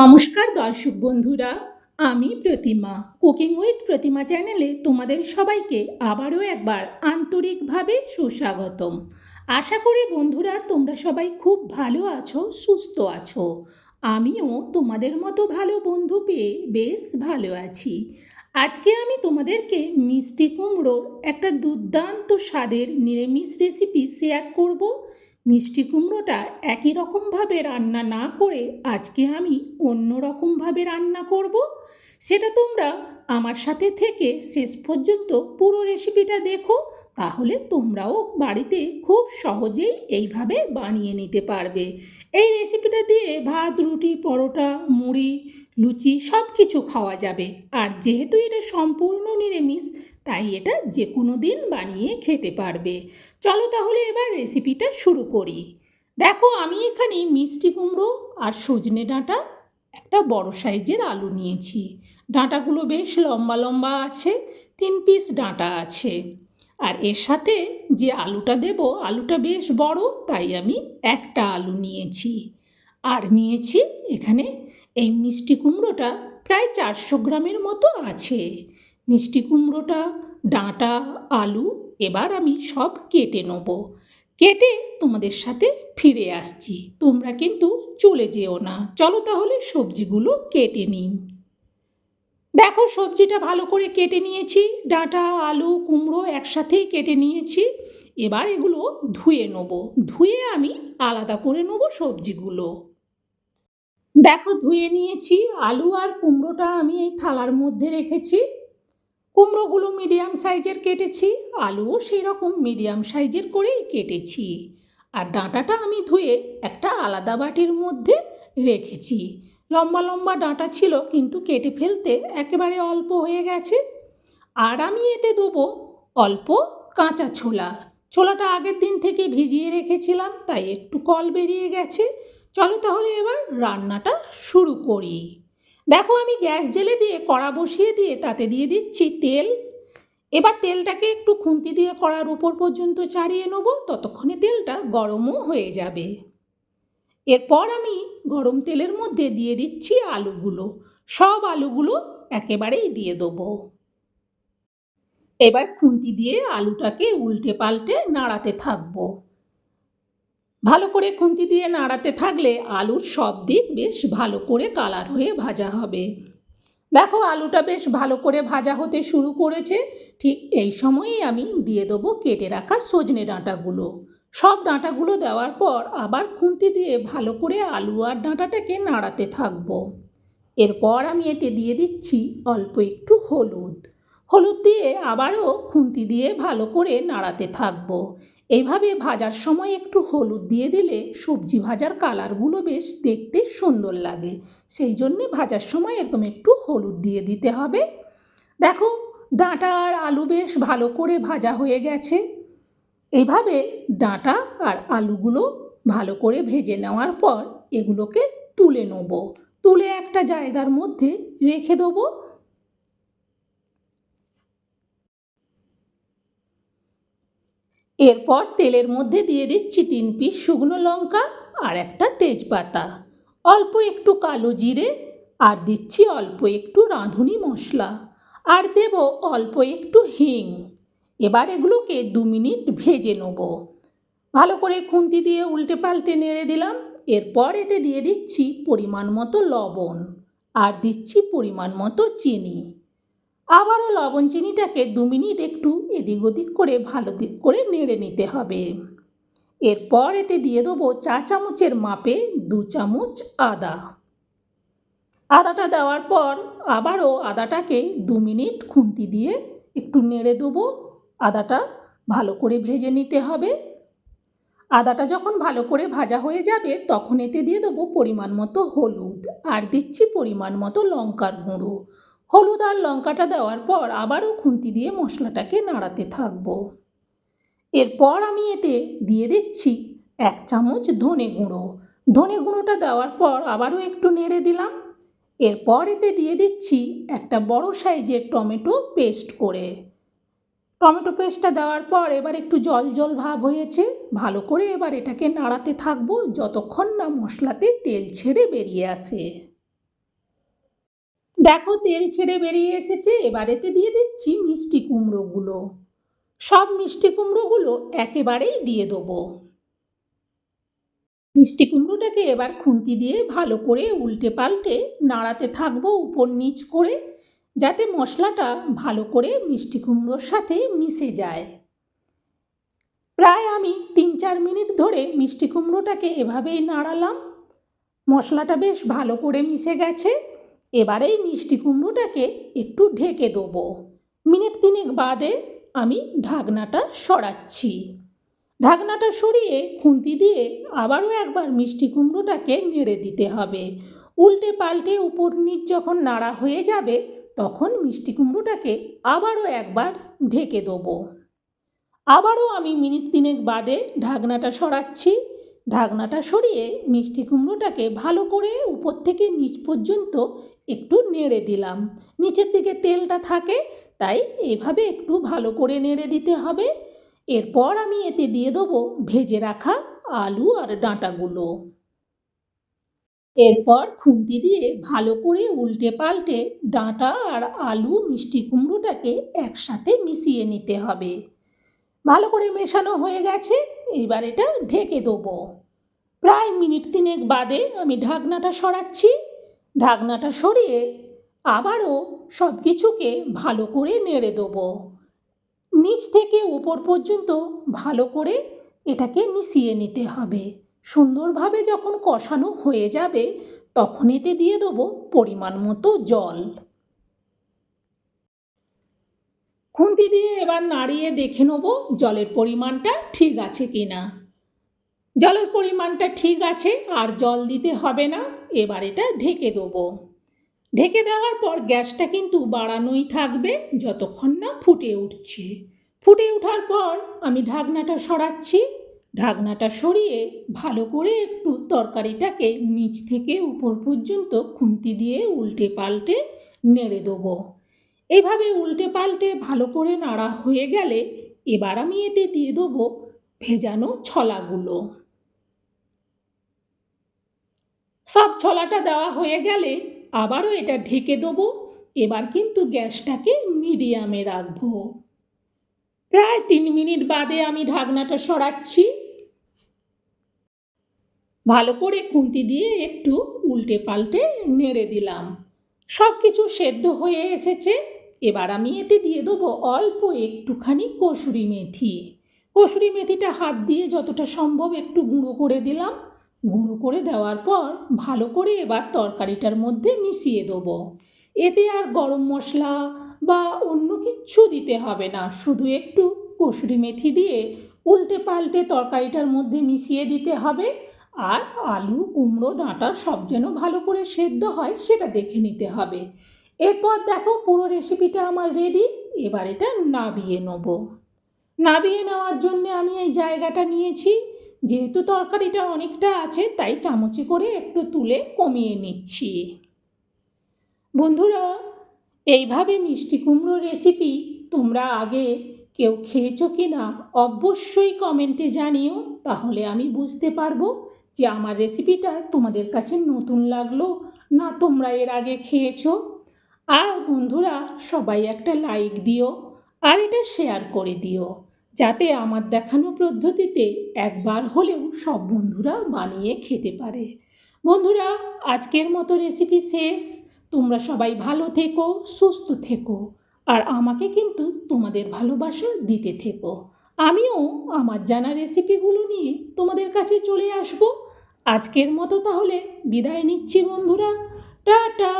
নমস্কার দর্শক বন্ধুরা, আমি প্রতিমা। কুকিং উইথ প্রতিমা চ্যানেলে তোমাদের সবাইকে আবারও একবার আন্তরিকভাবে সুস্বাগতম। আশা করি বন্ধুরা, তোমরা সবাই খুব ভালো আছো, সুস্থ আছো। আমিও তোমাদের মতো ভালো বন্ধু পেয়ে বেশ ভালো আছি। আজকে আমি তোমাদেরকে মিষ্টি কুমড়োর একটা দুর্দান্ত স্বাদের নিরামিষ রেসিপি শেয়ার করব। মিষ্টি কুমড়োটা একই রকমভাবে রান্না না করে আজকে আমি অন্য রকমভাবে রান্না করব? সেটা তোমরা আমার সাথে থেকে শেষ পর্যন্ত পুরো রেসিপিটা দেখো, তাহলে তোমরাও বাড়িতে খুব সহজেই এইভাবে বানিয়ে নিতে পারবে। এই রেসিপিটা দিয়ে ভাত, রুটি, পরোটা, মুড়ি, লুচি সব কিছু খাওয়া যাবে। আর যেহেতু এটা সম্পূর্ণ নিরামিষ তাই এটা যে কোনো দিন বানিয়ে খেতে পারবে। চলো তাহলে এবার রেসিপিটা শুরু করি। দেখো আমি এখানে মিষ্টি কুমড়ো আর সজনে ডাঁটা, একটা বড় সাইজের আলু নিয়েছি। ডাঁটাগুলো বেশ লম্বা লম্বা আছে, তিন পিস ডাঁটা আছে। আর এর সাথে যে আলুটা দেব, আলুটা বেশ বড়, তাই আমি একটা আলু নিয়েছি। আর নিয়েছি এখানে এই মিষ্টি কুমড়োটা প্রায় চারশো গ্রামের মতো আছে। মিষ্টি কুমড়োটা ডাঁটা, আলু এবার আমি সব কেটে নেব। কেটে তোমাদের সাথে ফিরে আসছি। তোমরা কিন্তু চলে যেও না। চলো তাহলে সবজিগুলো কেটে নিই। দেখো সবজিটা ভালো করে কেটে নিয়েছি। ডাঁটা, আলু, কুমড়ো একসাথেই কেটে নিয়েছি। এবার এগুলো ধুয়ে নেব। ধুয়ে আমি আলাদা করে নেব সবজিগুলো। দেখো ধুয়ে নিয়েছি। আলু আর কুমড়োটা আমি এই থালার মধ্যে রেখেছি। কুমড়োগুলো মিডিয়াম সাইজের কেটেছি, আলুও সেই রকম মিডিয়াম সাইজের করেই কেটেছি। আর ডাঁটাটা আমি ধুয়ে একটা আলাদা বাটির মধ্যে রেখেছি। লম্বা লম্বা ডাঁটা ছিল, কিন্তু কেটে ফেলতে একেবারে অল্প হয়ে গেছে। আর আমি এতে দেবো অল্প কাঁচা ছোলা। ছোলাটা আগের দিন থেকে ভিজিয়ে রেখেছিলাম, তাই একটু কল বেরিয়ে গেছে। চলো তাহলে এবার রান্নাটা শুরু করি। দেখো আমি গ্যাস জেলে দিয়ে কড়া বসিয়ে দিয়ে তাতে দিয়ে দিচ্ছি তেল। এবার তেলটাকে একটু খুন্তি দিয়ে কড়ার উপর পর্যন্ত চাড়িয়ে নেব, ততক্ষণে তেলটা গরমও হয়ে যাবে। এরপর আমি গরম তেলের মধ্যে দিয়ে দিচ্ছি আলুগুলো। সব আলুগুলো একেবারেই দিয়ে দেবো। এবার খুন্তি দিয়ে আলুটাকে উল্টে পাল্টে নাড়াতে থাকব। ভালো করে খুন্তি দিয়ে নাড়াতে থাকলে আলুর সব দিক বেশ ভালো করে কালার হয়ে ভাজা হবে। দেখো আলুটা বেশ ভালো করে ভাজা হতে শুরু করেছে। ঠিক এই সময়েই আমি দিয়ে দেবো কেটে রাখা সজনে ডাঁটাগুলো। সব ডাঁটাগুলো দেওয়ার পর আবার খুন্তি দিয়ে ভালো করে আলু আর ডাঁটাটাকে নাড়াতে থাকব। এরপর আমি এতে দিয়ে দিচ্ছি অল্প একটু হলুদ। হলুদ দিয়ে আবারও খুন্তি দিয়ে ভালো করে নাড়াতে থাকব। এইভাবে ভাজার সময় একটু হলুদ দিয়ে দিলে সবজি ভাজার কালারগুলো বেশ দেখতে সুন্দর লাগে। সেই জন্যে ভাজার সময় এরকম একটু হলুদ দিয়ে দিতে হবে। দেখো, ডাঁটা আর আলু বেশ ভালো করে ভাজা হয়ে গেছে। এইভাবে ডাঁটা আর আলুগুলো ভালো করে ভেজে নেওয়ার পর এগুলোকে তুলে নেব। তুলে একটা জায়গার মধ্যে রেখে দেবো। এরপর তেলের মধ্যে দিয়ে দিচ্ছি তিন পিস শুকনো লঙ্কা আর একটা তেজপাতা। অল্প একটু কালো জিরে আর দিচ্ছি অল্প একটু রাঁধুনি মশলা। আর দেব অল্প একটু হিং। এবার এগুলোকে দু মিনিট ভেজে নেব। ভালো করে খুন্তি দিয়ে উল্টে পাল্টে নেড়ে দিলাম। এরপর এতে দিয়ে দিচ্ছি পরিমাণ মতো লবণ। আর দিচ্ছি পরিমাণ মতো চিনি। আবারও লবণ চিনিটাকে দু মিনিট একটু এদিক ওদিক করে ভালো দিক করে নেড়ে নিতে হবে। এরপর এতে দিয়ে দেবো চা চামচের মাপে দু চামচ আদা। আদাটা দেওয়ার পর আবারও আদাটাকে দু মিনিট খুন্তি দিয়ে একটু নেড়ে দেবো। আদাটা ভালো করে ভেজে নিতে হবে। আদাটা যখন ভালো করে ভাজা হয়ে যাবে তখন এতে দিয়ে দেবো পরিমাণ মতো হলুদ। আর দিচ্ছি পরিমাণ মতো লঙ্কার গুঁড়ো। হলুদ আর লঙ্কাটা দেওয়ার পর আবারও খুন্তি দিয়ে মশলাটাকে নাড়াতে থাকব। এরপর আমি এতে দিয়ে দিচ্ছি এক চামচ ধনে গুঁড়ো। ধনে গুঁড়োটা দেওয়ার পর আবারও একটু নেড়ে দিলাম। এরপর এতে দিয়ে দিচ্ছি একটা বড় সাইজের টমেটো পেস্ট করে। টমেটো পেস্টটা দেওয়ার পর এবার একটু জল জল ভাব হয়েছে। ভালো করে এবার এটাকে নাড়াতে থাকব যতক্ষণ না মশলাতে তেল ছেড়ে বেরিয়ে আসে। দেখো তেল ছেড়ে বেরিয়ে এসেছে এবারেতে দিয়ে দিচ্ছি মিষ্টি কুমড়োগুলো। সব মিষ্টি কুমড়োগুলো একেবারেই দিয়ে দেবো। মিষ্টি কুমড়োটাকে এবার খুন্তি দিয়ে ভালো করে উল্টে পাল্টে নাড়াতে থাকব উপর নিচ করে, যাতে মশলাটা ভালো করে মিষ্টি কুমড়োর সাথে মিশে যায়। প্রায় আমি তিন চার মিনিট ধরে মিষ্টি কুমড়োটাকে এভাবেই নাড়ালাম। মশলাটা বেশ ভালো করে মিশে গেছে। এবারে এই মিষ্টি কুমড়োটাকে একটু ঢেকে দেবো। মিনিট তিনেক বাদে আমি ঢাকনাটা সরাচ্ছি। ঢাকনাটা সরিয়ে খুন্তি দিয়ে আবারও একবার মিষ্টি কুমড়োটাকে নেড়ে দিতে হবে। উল্টে পাল্টে উপর নিচ যখন নাড়া হয়ে যাবে, তখন মিষ্টি কুমড়োটাকে আবারও একবার ঢেকে দেবো। আবারও আমি মিনিট তিনেক বাদে ঢাকনাটা সরাচ্ছি। ঢাকনাটা সরিয়ে মিষ্টি কুমড়োটাকে ভালো করে উপর থেকে নিচ পর্যন্ত একটু নেড়ে দিলাম। নিচের দিকে তেলটা থাকে, তাই এইভাবে একটু ভালো করে নেড়ে দিতে হবে। এরপর আমি এতে দিয়ে দেবো ভেজে রাখা আলু আর ডাঁটাগুলো। এরপর খুন্তি দিয়ে ভালো করে উল্টে পাল্টে ডাঁটা আর আলু মিষ্টি কুমড়োটাকে একসাথে মিশিয়ে নিতে হবে। ভালো করে মেশানো হয়ে গেছে এবার এটা ঢেকে দেবো। প্রায় মিনিট তিনেক বাদে আমি ঢাকনাটা সরাচ্ছি। ঢাকনাটা সরিয়ে আবারও সব কিছুকে ভালো করে নেড়ে দেবো। নিচ থেকে উপর পর্যন্ত ভালো করে এটাকে মিশিয়ে নিতে হবে। সুন্দরভাবে যখন কষানো হয়ে যাবে, তখন এতে দিয়ে দেবো পরিমাণ মতো জল। খুন্তি দিয়ে এবার নাড়িয়ে দেখে নেব জলের পরিমাণটা ঠিক আছে কি না জলের পরিমাণটা ঠিক আছে, আর জল দিতে হবে না, এবার এটা ঢেকে দেবো। ঢেকে দেওয়ার পর গ্যাসটা কিন্তু বাড়ানোই থাকবে যতক্ষণ না ফুটে উঠছে। ফুটে ওঠার পর আমি ঢাকনাটা সরাচ্ছি। ঢাকনাটা সরিয়ে ভালো করে একটু তরকারিটাকে নিচ থেকে উপর পর্যন্ত খুন্তি দিয়ে উল্টে পাল্টে নেড়ে দেবো। এভাবে উল্টে পাল্টে ভালো করে নাড়া হয়ে গেলে এবার আমি এতে দিয়ে দেবো ভেজানো ছলাগুলো। সব ছলাটা দেওয়া হয়ে গেলে আবারও এটা ঢেকে দেবো। এবার কিন্তু গ্যাসটাকে মিডিয়ামে রাখব। প্রায় তিন মিনিট বাদে আমি ঢাকনাটা সরাচ্ছি। ভালো করে খুন্তি দিয়ে একটু উল্টে পাল্টে নেড়ে দিলাম। সব কিছু সেদ্ধ হয়ে এসেছে। এবার আমি এতে দিয়ে দেবো অল্প একটুখানি কসুরি মেথি। কসুরি মেথিটা হাত দিয়ে যতটা সম্ভব একটু গুঁড়ো করে দিলাম। গুঁড়ো করে দেওয়ার পর ভালো করে এবার তরকারিটার মধ্যে মিশিয়ে দেবো। এতে আর গরম মশলা বা অন্য কিচ্ছু দিতে হবে না, শুধু একটু কসুরি মেথি দিয়ে উল্টে পাল্টে তরকারিটার মধ্যে মিশিয়ে দিতে হবে। আর আলু, কুমড়ো, ডাঁটা সব যেন ভালো করে সেদ্ধ হয় সেটা দেখে নিতে হবে। এরপর দেখো পুরো রেসিপিটা আমার রেডি এবার এটা নাবিয়ে নেব। নাবিয়ে নেওয়ার জন্য আমি এই জায়গাটা নিয়েছি। যেহেতু তরকারিটা অনেকটা আছে, তাই চামচে করে একটু তুলে কমিয়ে নিচ্ছি। বন্ধুরা, এইভাবে মিষ্টি কুমড়ো রেসিপি তোমরা আগে কেউ খেয়েছো কি না অবশ্যই কমেন্টে জানিও, তাহলে আমি বুঝতে পারব যে আমার রেসিপিটা তোমাদের কাছে নতুন লাগল না তোমরা এর আগে খেয়েছো। আর বন্ধুরা, সবাই একটা লাইক দিও আর এটা শেয়ার করে দিও, যাতে আমার দেখানো পদ্ধতিতে একবার হলেও সব বন্ধুরা বানিয়ে খেতে পারে। বন্ধুরা, আজকের মতো রেসিপি শেষ। তোমরা সবাই ভালো থেকো, সুস্থ থেকো আর আমাকে কিন্তু তোমাদের ভালোবাসা দিতে থেকো। আমিও আমার জানা রেসিপিগুলো নিয়ে তোমাদের কাছে চলে আসব। আজকের মতো তাহলে বিদায় নিচ্ছি বন্ধুরা। টাটা!